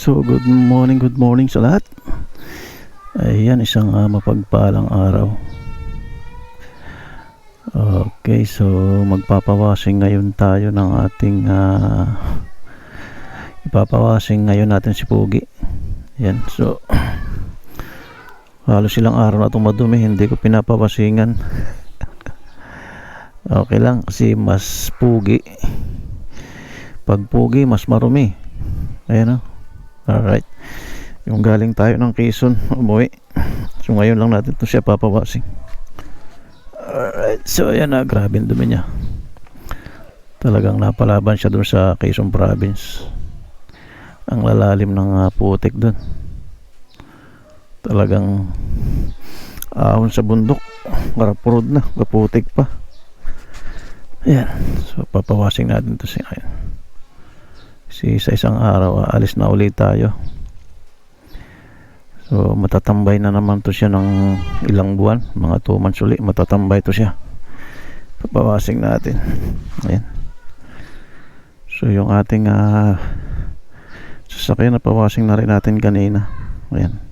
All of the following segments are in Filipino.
So, good morning, good morning sa lahat. Ayan, isang ah, mapagpalang araw. Okay, so magpapawashing ngayon tayo ng ating ah, ipapawashing ngayon natin si Pugi. Ayan, so halos ilang araw na itong madumi, hindi ko pinapawasingan. okay lang, kasi mas pugi. Pag pugi, mas marumi. Ayan o. Alright. Yung galing tayo ng Quezon, umuwi. So ngayon lang natin ito siya papawasing. Alright. So ayan na, grabe ang dumi niya. Talagang napalaban siya doon sa Quezon Province. Ang lalalim ng ah, putik doon. Talagang ahon sa bundok. Karapurod na, kaputik pa. Ayan. So papawasing natin ito siya ngayon. Si sa isang araw, aalis na ulit tayo. So, matatambay na naman to siya ng ilang buwan. Mga 2 months ulit, matatambay to siya. Papawasing natin. Ayan. So, yung ating ah, sasakyan na pawasing na rin natin kanina. Ayan.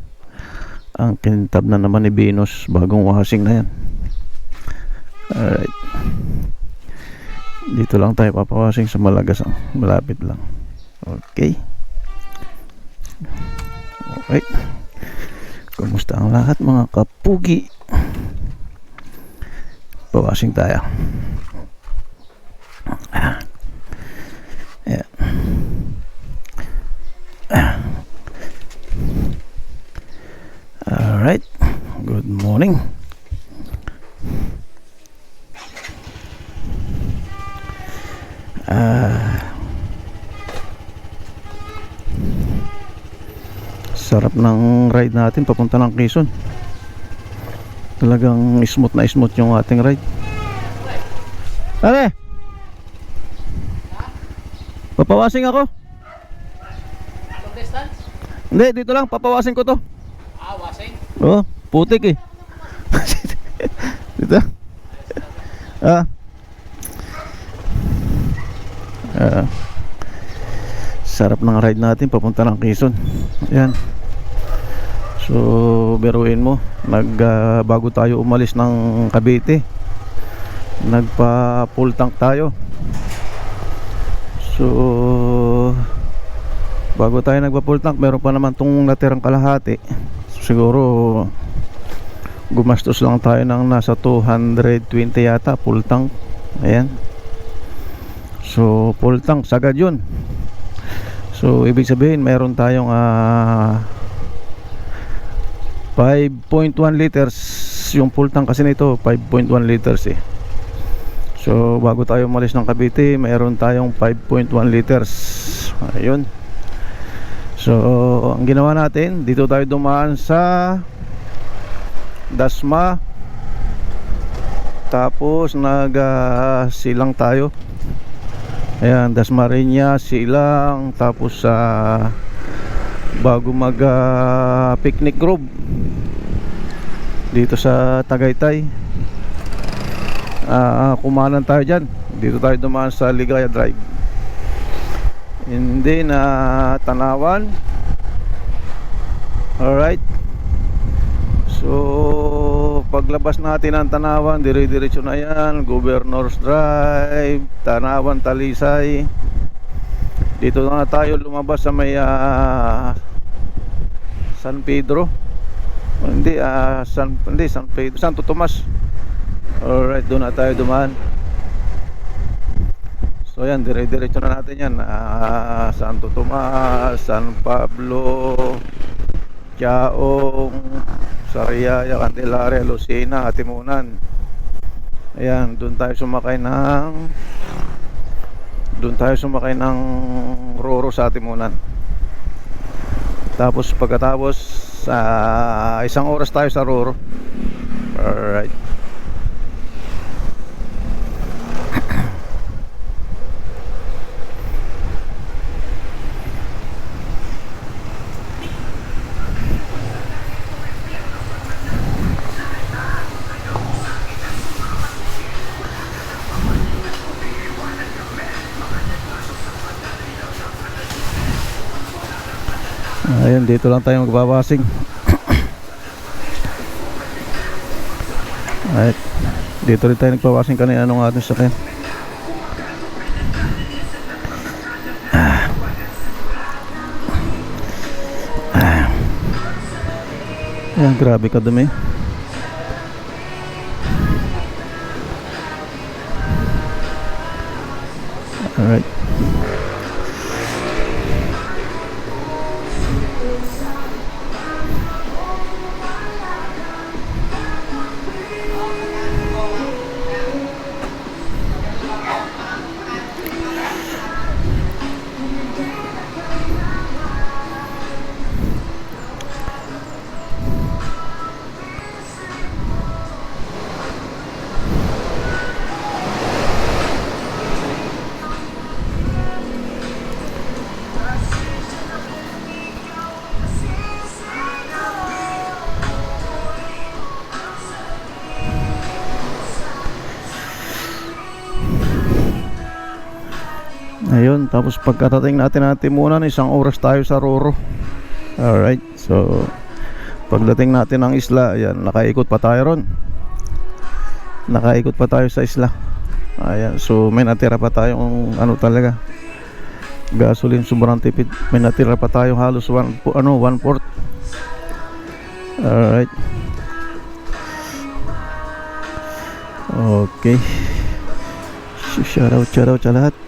Ang kintab na naman ni Venus, bagong washing na yan. Alright. Dito lang tayo papawasing sa Malagas. ah. Malapit lang. Okay. Okay. Kumusta ang lahat mga kapugi? Pawasing tayo. Ayan. Alright. Good morning. Ah. Sarap ng ride natin papunta ng Quezon. Talagang smooth na smooth yung ating ride. Pare! Papawasing ako? Hindi, dito lang. Papawasing ko to. Ah, wasing. Oo, putik eh. dito. Ah. Ah. Sarap ng ride natin papunta ng Quezon. Ayan. So, biruin mo, nag bago tayo umalis ng Cavite, nagpa full tank tayo. So, bago tayo nagpa full tank, meron pa naman tong natirang kalahati. So, siguro gumastos lang tayo ng nasa 220 yata full tank. Ayan. So, full tank, sagad yun. So, ibig sabihin, meron tayong ah 5.1 liters. Yung full tank kasi nito 5.1 liters eh. So bago tayo umalis ng Cavite mayroon tayong 5.1 liters. Ayun. So ang ginawa natin dito tayo dumaan sa Dasma. Tapos nag ah, silang tayo. Ayan Dasmariñas silang. Tapos sa bago mag ah, picnic grove dito sa Tagaytay. Ah, kumanan tayo dyan. Dito tayo dumaan sa Ligaya Drive. Hindi na Tanawan. Alright. So paglabas natin ng Tanawan dire-diretso na yan. Governor's Drive Tanawan Talisay. Dito na tayo lumabas sa may ah, San Pedro Oh, hindi ah San hindi San Pedro Santo Tomas. Alright doon na tayo dumaan. So yan dire-diretso na natin yan. Ah, Santo Tomas San Pablo Chaong Sariaya Candelaria Lucena Atimunan. Ayan doon tayo sumakay ng doon tayo sumakay ng Roro sa Atimunan. Tapos pagkatapos sa isang oras tayo sa Roro. Alright. Dito lang tayo magbabasing. Ay, dito rin tayo nagpabasing kanina nung ating sakyan. Ayan, grabe ka Ayun, tapos pagkatating natin ng Timunan, isang oras tayo sa Roro. Alright, so pagdating natin ng isla, ayan, nakaikot pa tayo ron. Nakaikot pa tayo sa isla. Ayan, so may natira pa tayong ano talaga. Gasoline sobrang tipid. May natira pa tayo halos one, ano, one fourth. Alright. Okay. Shout out, shout out sa lahat.